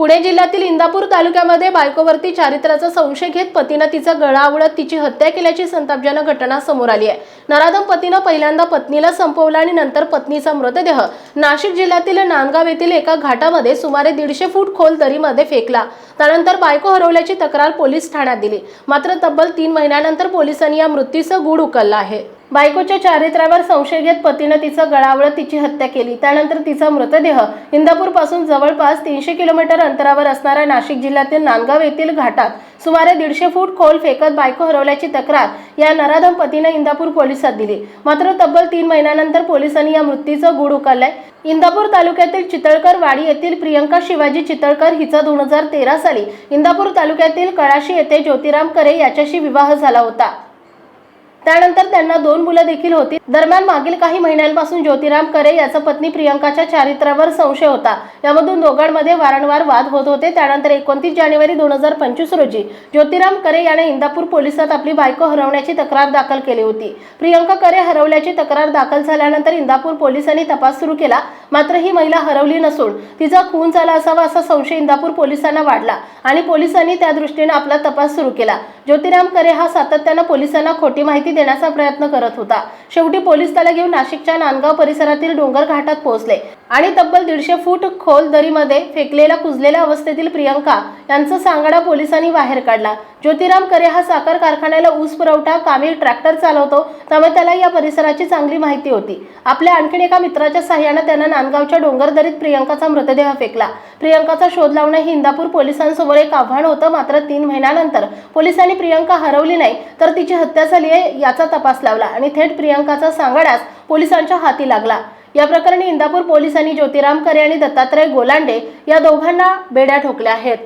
पुणे जिल्ह्यातील इंदापूर तालुक्यामध्ये बायकोवरती चारित्र्याचा संशय घेत पतीनं तिचा गळा आवळत तिची हत्या केल्याची संतापजनक घटना समोर आली आहे. नराधम पतीनं पहिल्यांदा पत्नीला संपवला आणि नंतर पत्नीचा मृतदेह नाशिक जिल्ह्यातील नांदगाव येथील एका घाटामध्ये सुमारे दीडशे फूट खोल दरीमध्ये फेकला. त्यानंतर बायको हरवल्याची तक्रार पोलीस ठाण्यात दिली. मात्र तब्बल तीन महिन्यानंतर पोलिसांनी या मृत्यूचं गूढ उकललं आहे. बायकोच्या चारित्र्यावर संशय घेत पतीनं तिचं गळावळत तिची हत्या केली. त्यानंतर तिचा मृतदेह इंदापूरपासून जवळपास तीनशे किलोमीटर अंतरावर असणाऱ्या नाशिक जिल्ह्यातील नांदगाव येथील घाटात सुमारे दीडशे फूट खोल फेकत बायको हरवल्याची तक्रार या नराधम पतीनं इंदापूर पोलिसात दिली. मात्र तब्बल तीन महिन्यानंतर पोलिसांनी या मृत्यूचं गूढ उकललंय. इंदापूर तालुक्यातील चितळकर वाडी येथील प्रियंका शिवाजी चितळकर हिचा दोन हजार तेरा साली इंदापूर तालुक्यातील कळाशी येथे ज्योतिराम करे याच्याशी विवाह झाला होता. त्यानंतर त्यांना दोन मुलं देखील होती. दरम्यान मागील काही महिन्यांपासून ज्योतिराम करे याचा पत्नी प्रियंकाच्या चारित्र्यावर संशय होता. यामधून दोघांमध्ये वारंवार वाद होत होते. त्यानंतर एकोणतीस जानेवारी दोन हजार पंचवीस रोजी ज्योतिराम करे याने इंदापूर पोलिसात आपली बायको हरवण्याची तक्रार दाखल केली होती. प्रियंका करे हरवल्याची तक्रार दाखल झाल्यानंतर इंदापूर पोलिसांनी तपास सुरू केला. मात्र ही महिला हरवली नसून तिचा खून झाला असावा असा संशय इंदापूर पोलिसांना वाढला आणि पोलिसांनी त्या दृष्टीने आपला तपास सुरू केला. ज्योतिराम करे हा सातत्यानं पोलिसांना खोटी माहिती देण्याचा प्रयत्न करत होता. शेवटी पोलीस त्याला घेऊन नाशिकच्या नांदगाव परिसरातील डोंगर घाटात पोहोचले. आणि तब्बल दीडशे फूट खोल दरीमध्ये फेकलेल्या कुजलेल्या अवस्थेतील प्रियंका यांचा सांगाडा पोलिसांनी बाहेर काढला. ज्योतिराम करे हा साखर कारखान्याला ऊस पुरवठा कामी ट्रॅक्टर चालवतो त्यामुळे त्याला या परिसराची चांगली माहिती होती. आपल्या आणखीन एका मित्राच्या सहाय्यानं त्यानं नांदगावच्या डोंगरदरीत प्रियंकाचा मृतदेह फेकला. प्रियंकाचा शोध लावणं हे इंदापूर पोलिसांसमोर एक आव्हान होतं. मात्र तीन महिन्यानंतर पोलिसांनी प्रियंका हरवली नाही तर तिची हत्या झाली आहे याचा तपास लावला आणि थेट प्रियंकाचा सांगाडास पोलिसांच्या हाती लागला. या प्रकरणी इंदापूर पोलिसांनी ज्योतिराम करे आणि दत्तात्रय गोलांडे या दोघांना बेड्या ठोकल्या आहेत.